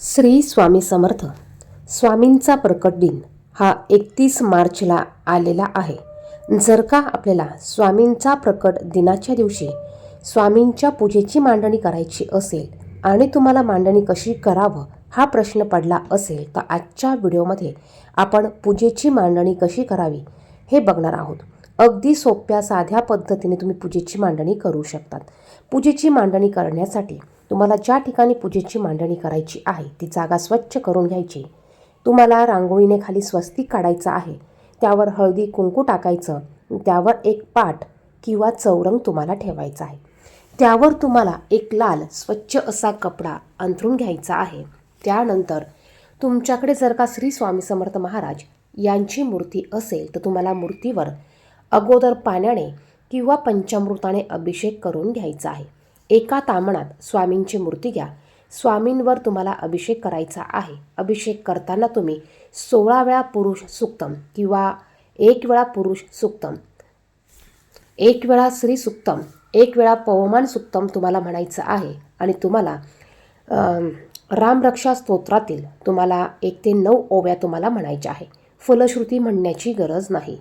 श्री स्वामी समर्थ. स्वामींचा प्रकट दिन हा एकतीस मार्चला आलेला आहे. जर का आपल्याला स्वामींचा प्रकट दिनाच्या दिवशी स्वामींच्या पूजेची मांडणी करायची असेल आणि तुम्हाला मांडणी कशी करावं हा प्रश्न पडला असेल तर आजच्या व्हिडिओमध्ये आपण पूजेची मांडणी कशी करावी हे बघणार आहोत. अगदी सोप्या साध्या पद्धतीने तुम्ही पूजेची मांडणी करू शकतात. पूजेची मांडणी करण्यासाठी तुम्हाला ज्या ठिकाणी पूजेची मांडणी करायची आहे ती जागा स्वच्छ करून घ्यायची. तुम्हाला रांगोळीने खाली स्वस्तिक काढायचं आहे त्यावर हळदी कुंकू टाकायचं त्यावर एक पाट किंवा चौरंग तुम्हाला ठेवायचा आहे. त्यावर तुम्हाला एक लाल स्वच्छ असा कपडा अंथरून घ्यायचा आहे. त्यानंतर तुमच्याकडे जर का श्री स्वामी समर्थ महाराज यांची मूर्ती असेल तर तुम्हाला मूर्तीवर अगोदर पाण्याने किंवा पंचामृताने अभिषेक करून घ्यायचा आहे. एका तामणात स्वामींची मूर्ती घ्या. स्वामींवर तुम्हाला अभिषेक करायचा आहे. अभिषेक करताना तुम्ही सोळा वेळा पुरुष सुक्तम किंवा एक वेळा पुरुष सुक्तम एक वेळा श्री सुक्तम एक वेळा पवमान सुक्तम तुम्हाला म्हणायचं आहे. आणि तुम्हाला रामरक्षा स्तोत्रातील तुम्हाला एक ते नऊ ओव्या तुम्हाला म्हणायच्या आहे. फलश्रुती म्हणण्याची गरज नाही.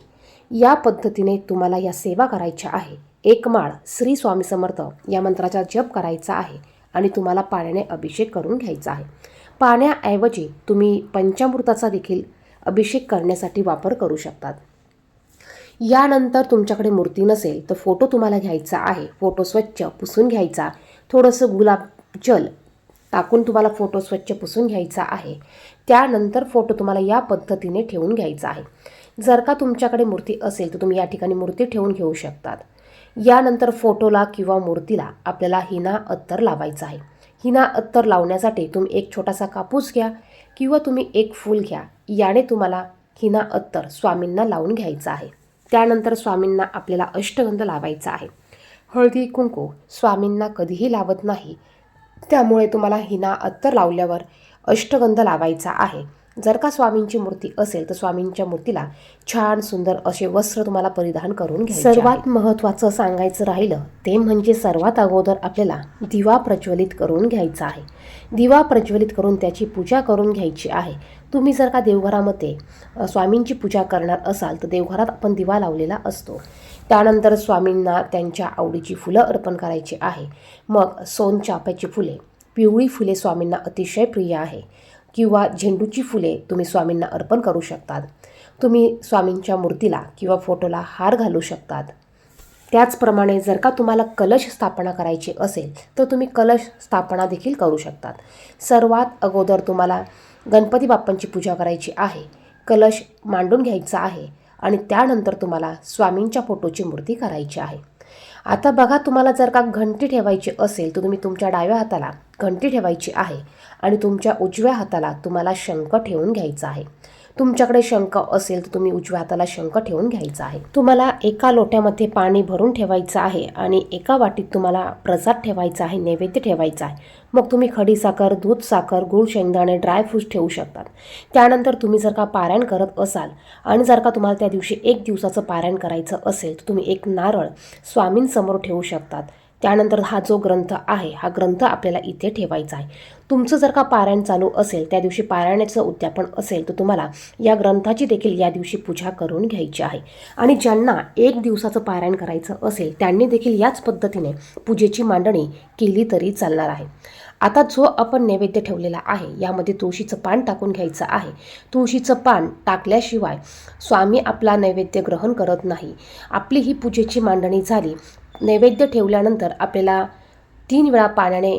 या पद्धतीने तुम्हाला या सेवा करायच्या आहे. एक माळ श्री स्वामी समर्थ या मंत्राचा जप करायचा आहे आणि तुम्हाला पाण्याने अभिषेक करून घ्यायचा आहे. पाण्याऐवजी तुम्ही पंचामृताचा देखील अभिषेक करण्यासाठी वापर करू शकतात. यानंतर तुमच्याकडे मूर्ती नसेल तर फोटो तुम्हाला घ्यायचा आहे. फोटो स्वच्छ पुसून घ्यायचा. थोडंसं गुलाब जल टाकून तुम्हाला फोटो स्वच्छ पुसून घ्यायचा आहे. त्यानंतर फोटो तुम्हाला या पद्धतीने ठेवून घ्यायचा आहे. जर का तुमच्याकडे मूर्ती असेल तर तुम्ही या ठिकाणी मूर्ती ठेवून घेऊ शकतात. यानंतर फोटोला किंवा मूर्तीला आपल्याला हिना अत्तर लावायचं आहे. हिना अत्तर लावण्यासाठी तुम्ही एक छोटासा कापूस घ्या किंवा तुम्ही एक फूल घ्या. याने तुम्हाला हिना अत्तर स्वामींना लावून घ्यायचं आहे. त्यानंतर स्वामींना आपल्याला अष्टगंध लावायचा आहे. हळदी कुंकू स्वामींना कधीही लावत नाही. त्यामुळे तुम्हाला हिना अत्तर लावल्यावर अष्टगंध लावायचा आहे. जर का स्वामींची मूर्ती असेल तर स्वामींच्या मूर्तीला छान सुंदर असे वस्त्र तुम्हाला परिधान करून सर्वात महत्त्वाचं सांगायचं राहिलं ते म्हणजे सर्वात अगोदर आपल्याला दिवा प्रज्वलित करून घ्यायचा आहे. दिवा प्रज्वलित करून त्याची पूजा करून घ्यायची आहे. तुम्ही जर का देवघरामध्ये स्वामींची पूजा करणार असाल तर देवघरात आपण दिवा लावलेला असतो. त्यानंतर स्वामींना त्यांच्या आवडीची फुलं अर्पण करायची आहे. मग सोनचाफ्याची फुले पिवळी फुले स्वामींना अतिशय प्रिय आहे. किंवा झेंडूची फुले तुम्ही स्वामींना अर्पण करू शकतात. तुम्ही स्वामींच्या मूर्तीला किंवा फोटोला हार घालू शकतात. त्याचप्रमाणे जर का तुम्हाला कलश स्थापना करायची असेल तर तुम्ही कलश स्थापना देखील करू शकतात. सर्वात अगोदर तुम्हाला गणपती बाप्पांची पूजा करायची आहे. कलश मांडून घ्यायचा आहे आणि त्यानंतर तुम्हाला स्वामींच्या फोटोची मूर्ती करायची आहे. आता बघा तुम्हाला जर का घंटी ठेवायची असेल तर तुम्ही तुमच्या डाव्या हाताला घंटी ठेवायची आहे आणि तुमच्या उजव्या हाताला तुम्हाला शंख ठेवून घ्यायचा आहे. तुमच्याकडे शंख असेल तर तुम्ही उजव्या हाताला शंख ठेवून घ्यायचा आहे. तुम्हाला एका लोट्यामध्ये पाणी भरून ठेवायचं आहे आणि एका वाटीत तुम्हाला प्रसाद ठेवायचा आहे नैवेद्य ठेवायचा आहे. मग तुम्ही खडीसाखर दूध साखर गूळ शेंगदाणे ड्रायफ्रूट्स ठेवू शकतात. त्यानंतर तुम्ही जर का पारायण करत असाल आणि जर का तुम्हाला त्या दिवशी एक दिवसाचं पारायण करायचं असेल तर तुम्ही एक नारळ स्वामींसमोर ठेवू शकतात. त्यानंतर हा जो ग्रंथ आहे हा ग्रंथ आपल्याला इथे ठेवायचा आहे. तुमचं जर का पारायण चालू असेल त्या दिवशी पारायणाचं उद्यापन असेल तर तुम्हाला या ग्रंथाची देखील या दिवशी पूजा करून घ्यायची आहे. आणि ज्यांना एक दिवसाचं पारायण करायचं असेल त्यांनी देखील याच पद्धतीने पूजेची मांडणी केली तरी चालणार आहे. आता जो आपण नैवेद्य ठेवलेला आहे यामध्ये तुळशीचं पान टाकून घ्यायचं आहे. तुळशीचं पान टाकल्याशिवाय स्वामी आपला नैवेद्य ग्रहण करत नाही. आपली ही पूजेची मांडणी झाली. नैवेद्य ठेवल्यानंतर आपल्याला तीन वेळा पाण्याने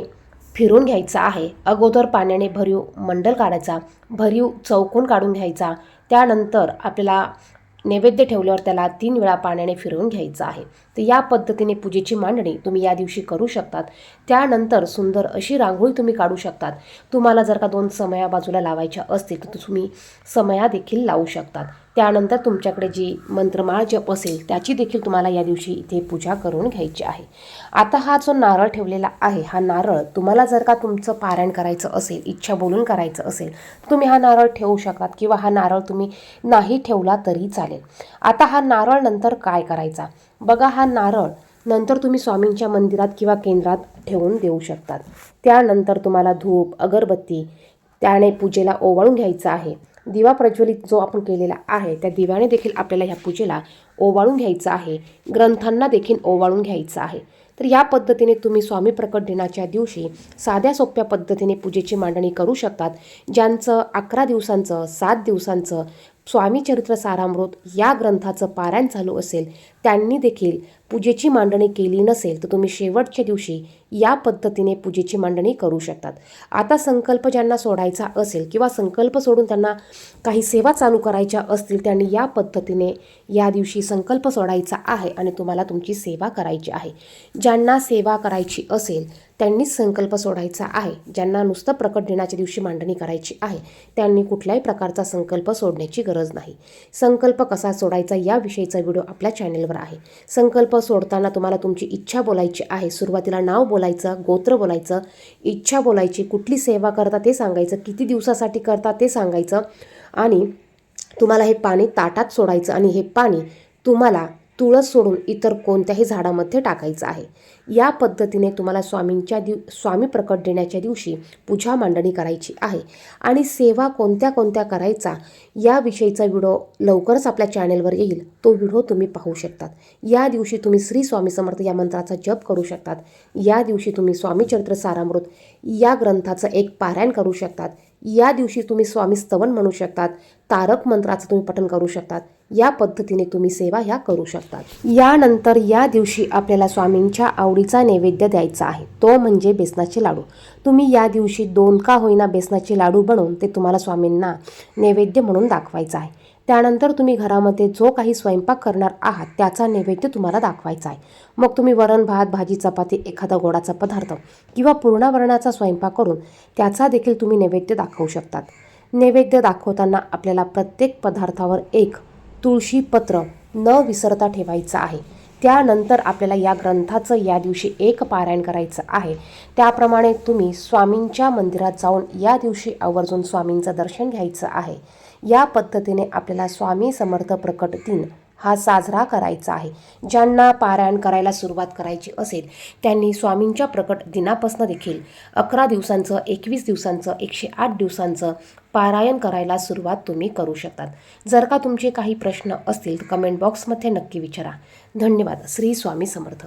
फिरून घ्यायचा आहे. अगोदर पाण्याने भरीव मंडल काढायचा भरीव चौकोन काढून घ्यायचा. त्यानंतर आपल्याला नैवेद्य ठेवल्यावर त्याला तीन वेळा पाण्याने फिरवून घ्यायचं आहे. तर या पद्धतीने पूजेची मांडणी तुम्ही या दिवशी करू शकतात. त्यानंतर सुंदर अशी रांगोळी तुम्ही काढू शकतात. तुम्हाला जर का दोन समया बाजूला लावायच्या असतील तर तुम्ही समया देखील लावू शकतात. त्यानंतर तुमच्याकडे जी मंत्रमाळ जप असेल त्याची देखील तुम्हाला या दिवशी इथे पूजा करून घ्यायची आहे. आता हा जो नारळ ठेवलेला आहे हा नारळ तुम्हाला जर का तुमचं पारायण करायचं असेल इच्छा बोलून करायचं असेल तुम्ही हा नारळ ठेवू शकतात किंवा हा नारळ तुम्ही नाही ठेवला तरी चालेल. आता हा नारळ नंतर काय करायचा? बघा हा नारळ नंतर तुम्ही स्वामींच्या मंदिरात किंवा केंद्रात ठेवून देऊ शकतात. त्यानंतर तुम्हाला धूप अगरबत्ती त्याने पूजेला ओवाळून घ्यायचं आहे. दिवा प्रज्वलित जो आपण केलेला आहे त्या दिव्याने देखील आपल्याला ह्या पूजेला ओवाळून घ्यायचं आहे. ग्रंथांना देखील ओवाळून घ्यायचं आहे. तर या पद्धतीने तुम्ही स्वामी प्रकट दिनाच्या दिवशी साध्या सोप्या पद्धतीने पूजेची मांडणी करू शकतात. ज्यांचं अकरा दिवसांचं सात दिवसांचं स्वामी चरित्र सारामृत या ग्रंथाचं पारायण चालू असेल त्यांनी देखील पूजेची मांडणी केली नसेल तर तुम्ही शेवटच्या दिवशी या पद्धतीने पूजेची मांडणी करू शकतात. आता संकल्प ज्यांना सोडायचा असेल किंवा संकल्प सोडून त्यांना काही सेवा चालू करायच्या असतील त्यांनी या पद्धतीने या दिवशी संकल्प सोडायचा आहे आणि तुम्हाला तुमची सेवा करायची आहे. ज्यांना सेवा करायची असेल त्यांनीच संकल्प सोडायचा आहे ज्यांना नुसतं प्रकट दिनाच्या दिवशी मांडणी करायची आहे त्यांनी कुठल्याही प्रकारचा संकल्प सोडण्याची गरज नाही. संकल्प कसा सोडायचा याविषयीचा व्हिडिओ आपल्या चॅनेलवर आहे. संकल्प सोडताना तुम्हाला तुमची इच्छा बोलायची आहे सुरुवातीला नाव बोलायचं गोत्र बोलायचं इच्छा बोलायची कुठली सेवा करता ते सांगायचं किती दिवसासाठी करता ते सांगायचं आणि तुम्हाला हे पाणी ताटात सोडायचं आणि हे पाणी तुम्हाला तुळस सोडून इतर कोणत्याही झाडामध्ये टाकायचं आहे. या पद्धतीने तुम्हाला स्वामींच्या दिव स्वामी प्रकट देण्याच्या दिवशी पूजा मांडणी करायची आहे. आणि सेवा कोणत्या कोणत्या करायचा याविषयीचा व्हिडिओ लवकरच आपल्या चॅनेलवर येईल. तो व्हिडिओ तुम्ही पाहू शकतात. या दिवशी तुम्ही श्री स्वामी समर्थ या मंत्राचा जप करू शकतात. या दिवशी तुम्ही स्वामीचरित्र सारामृत या ग्रंथाचं एक पारायण करू शकतात. या दिवशी तुम्ही स्वामी स्तवन म्हणू शकतात तारक मंत्राचं तुम्ही पठन करू शकतात या पद्धतीने तुम्ही सेवा ह्या करू शकतात. यानंतर या दिवशी आपल्याला स्वामींच्या आवडीचा नैवेद्य द्यायचा आहे तो म्हणजे बेसनाचे लाडू. तुम्ही या दिवशी दोन का होईना बेसनाचे लाडू बनवून ते तुम्हाला स्वामींना नैवेद्य म्हणून दाखवायचं आहे. त्यानंतर तुम्ही घरामध्ये जो काही स्वयंपाक करणार आहात त्याचा नैवेद्य तुम्हाला दाखवायचा आहे. मग तुम्ही वरण भात भाजी चपाती एखादा गोडाचा पदार्थ किंवा पूर्णावरणाचा स्वयंपाक करून त्याचा देखील तुम्ही नैवेद्य दाखवू शकतात. नैवेद्य दाखवताना आपल्याला प्रत्येक पदार्थावर एक तुळशीपत्र न विसरता ठेवायचं आहे. त्यानंतर आपल्याला या ग्रंथाचं या दिवशी एक पारायण करायचं आहे. त्याप्रमाणे तुम्ही स्वामींच्या मंदिरात जाऊन या दिवशी आवर्जून स्वामींचं दर्शन घ्यायचं आहे. या पद्धतीने आपल्याला स्वामी समर्थ प्रकट दिन हा साजरा करायचा आहे. ज्यांना पारायण करायला सुरुवात करायची असेल त्यांनी स्वामींच्या प्रकट दिनापासून देखील अकरा दिवसांचं एकवीस दिवसांचं एकशे आठ दिवसांचं पारायण करायला सुरुवात तुम्ही करू शकतात. जर का तुमचे काही प्रश्न असतील तर कमेंट बॉक्समध्ये नक्की विचारा. धन्यवाद. श्री स्वामी समर्थ.